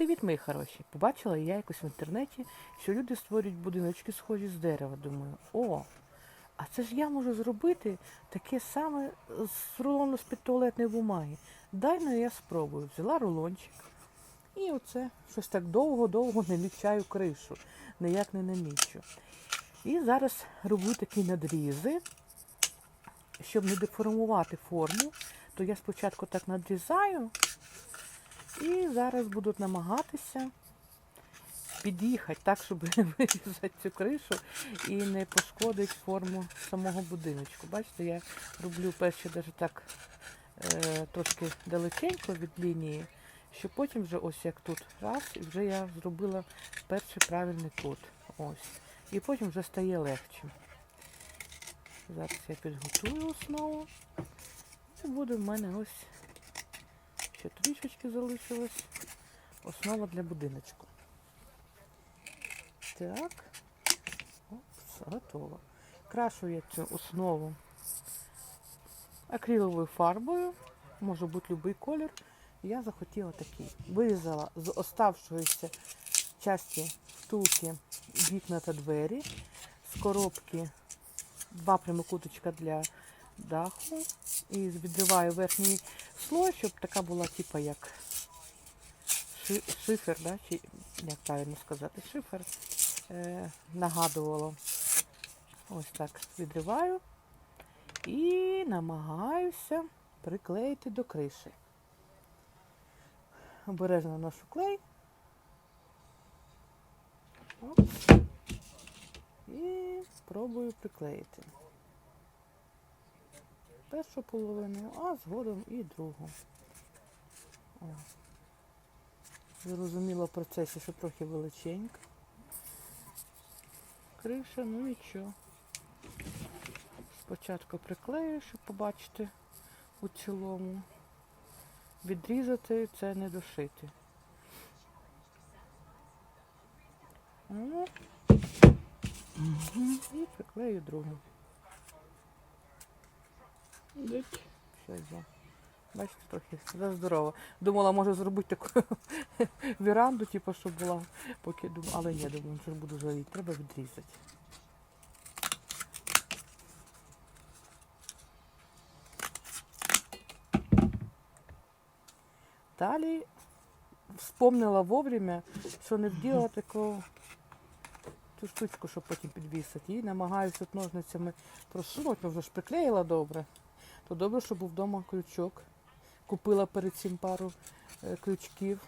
Привіт, мої хороші! Побачила я якось в інтернеті, що люди створюють будиночки схожі з дерева. Думаю, о, а це ж я можу зробити таке саме з рулону з-під туалетної бумаги. Дай ну я спробую. Взяла рулончик. І оце щось так довго-довго намічаю кришу. Ніяк не намічу. І зараз роблю такі надрізи, щоб не деформувати форму, то я спочатку так надрізаю. І зараз будуть намагатися під'їхати так, щоб вирізати цю кришу і не пошкодити форму самого будиночку. Бачите, я роблю перше навіть так е, трошки далеченько від лінії, щоб потім вже ось як тут раз, і вже я зробила перший правильний кут. Ось. І потім вже стає легше. Зараз я підготую основу. Це буде в мене ось ще трішечки залишилось. Основа для будиночку. Так. Опс, готово. Крашу я цю основу акриловою фарбою. Може бути будь-який колір. Я захотіла такий. Вирізала з оставшоїся часті втулки вікна та двері, з коробки два прямокуточка для даху. І відриваю верхній слой, щоб така була, типа як шифер, да? чи як правильно сказати, шифер е, нагадувало. Ось так відриваю і намагаюся приклеїти до криші. Обережно наношу клей. Оп. І спробую приклеїти першу половину, а згодом і другу. О. Зрозуміло в процесі, що трохи величенька. Криша, ну нічого. Спочатку приклею, щоб побачити у цілому. Відрізати це не дошити. Мгм. І приклею другу. Все є. Бачите, трохи за здорово. Думала, може зробити таку віранду, типу, щоб була, поки думала, але ні, думаю, що буду жаліти. Треба відрізати. Далі вспомнила вовремя, що не вділа таку цю штучку, щоб потім підвісити. І намагаюся ножницями просунути, ну вже ж приклеїла добре. То добре, що був вдома крючок. Купила перед цим пару е, крючків,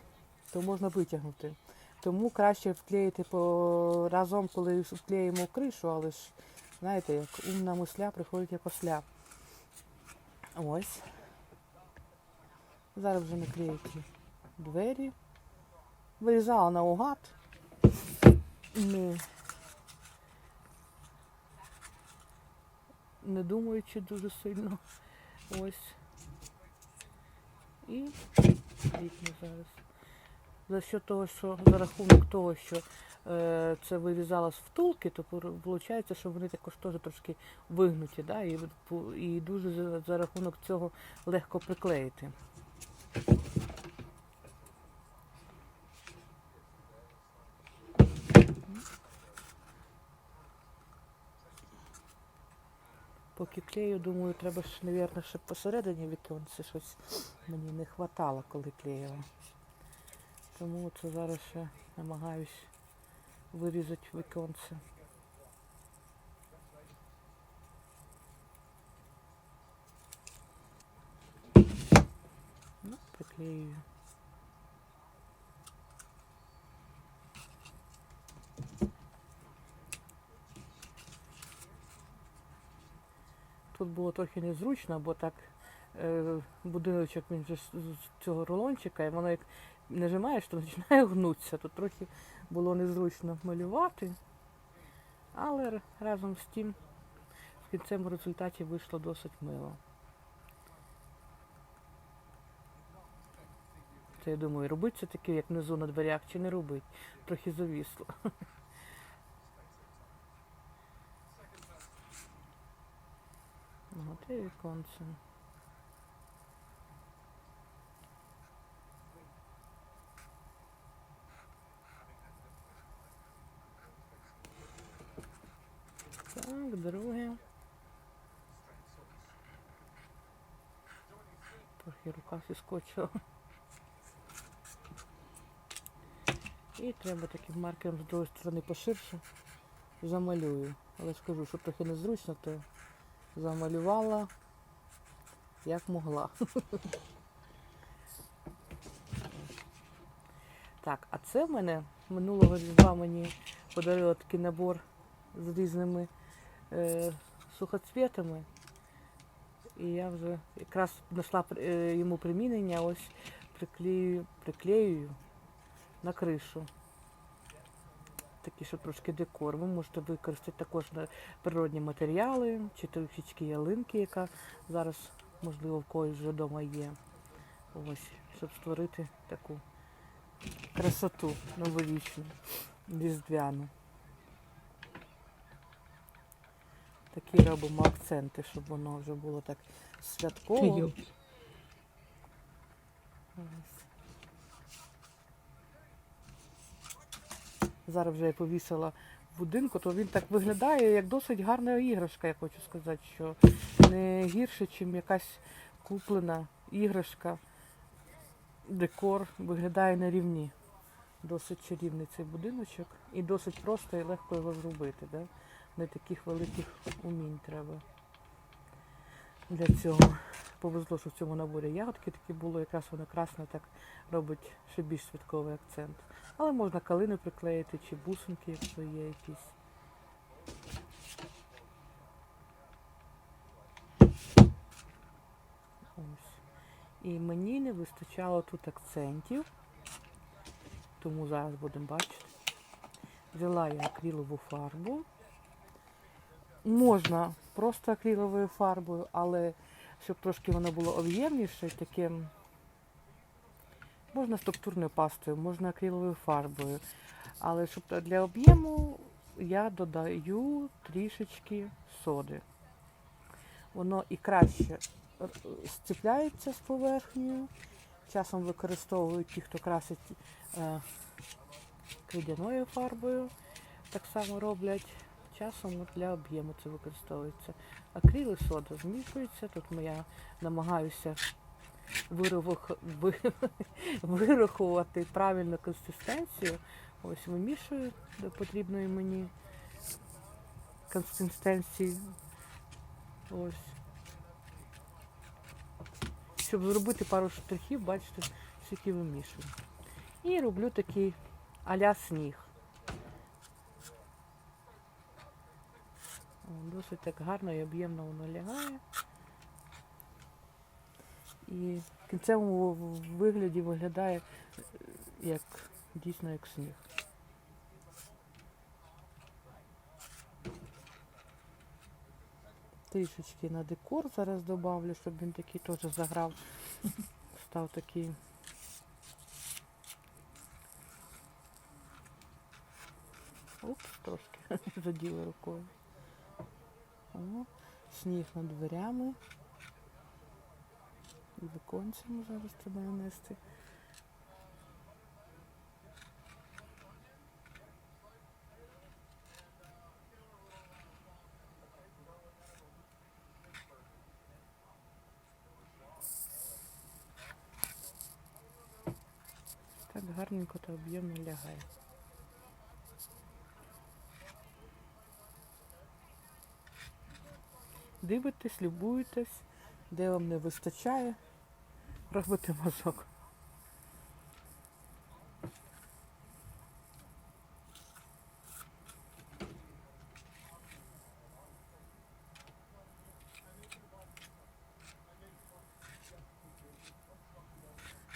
то можна витягнути. Тому краще вклеїти по разом, коли вклеїмо кришу, але ж, знаєте, як умна мисля приходить як осля. Ось. Зараз вже наклеїті двері. Вирізала наугад. Не, не думаючи дуже сильно. Ось. І вікна зараз. За що того, що за рахунок того, що е, це вирізала з втулки, то виходить, що вони також теж трошки вигнуті, да? і, і дуже за, за рахунок цього легко приклеїти. Поки клею, думаю, треба ж, мабуть, ще посередині віконці щось мені не хватало, коли клеїла. Тому це зараз ще намагаюсь вирізати віконце. Ну, приклеюю. Тут було трохи незручно, бо так е, будиночок він же з цього рулончика, і воно як нажимаєш, то починає гнутися. Тут трохи було незручно малювати. Але разом з тим в кінцевому результаті вийшло досить мило. Це я думаю, робити це таке, як внизу на дверях, чи не робити. Трохи завісло. Та й віконцем. Так, друге. Трохи рука скочила. І треба таким маркером з другої сторони поширше. Замалюю. Але скажу, що трохи незручно, то замалювала як могла. Так, а це в мене минулого різдва мені подарили такий набор з різними е, сухоцвітами. І я вже якраз знайшла е, йому примінення, ось приклею, приклеюю на кришу. Такий, що трошки декор. Ви можете використати також природні матеріали, чи трішечки ялинки, яка зараз, можливо, в когось вже вдома є. Ось, щоб створити таку красоту новорічну, різдвяну. Такі робимо акценти, щоб воно вже було так святково. Ось. Зараз вже я повісила в будинку, то він так виглядає як досить гарна іграшка, я хочу сказати, що не гірше, ніж якась куплена іграшка. Декор виглядає на рівні. Досить чарівний цей будиночок і досить просто і легко його зробити. Да? Не таких великих умінь треба для цього. Повезло, що в цьому наборі ягодки такі було, якраз воно красно так робить ще більш святковий акцент. Але можна калини приклеїти чи бусинки, якщо є якісь. І мені не вистачало тут акцентів, тому зараз будемо бачити. Взяла я акрилову фарбу. Можна просто акриловою фарбою, але щоб трошки воно було об'ємніше, таким можна структурною пастою, можна акриловою фарбою. Але щоб для об'єму я додаю трішечки соди. Воно і краще зціпляється з поверхнею. Часом використовують ті, хто красить е, кридяною фарбою. Так само роблять. Часом для об'єму це використовується. Акрил і сода змішуються. Тут я намагаюся вирахувати правильну консистенцію. Ось вимішую до потрібної мені консистенції. Ось. Щоб зробити пару штрихів, бачите, скільки вимішую. І роблю такий а-ля сніг. Досить так гарно і об'ємно воно лягає. І в кінцевому вигляді виглядає е, як дійсно як сніг. Трішечки на декор зараз добавлю, щоб він такий теж заграв. Став такий. Упс, трошки заділа рукою. О, сніг над дверями. І віконцями зараз треба нанести. Так гарненько та об'ємно лягає. Дивитесь, любуєтесь, де вам не вистачає, робите мазок.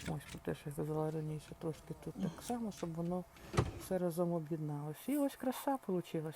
Ось про те, що я казала раніше, трошки тут так само, щоб воно все разом об'єдналося. І ось краса вийшла.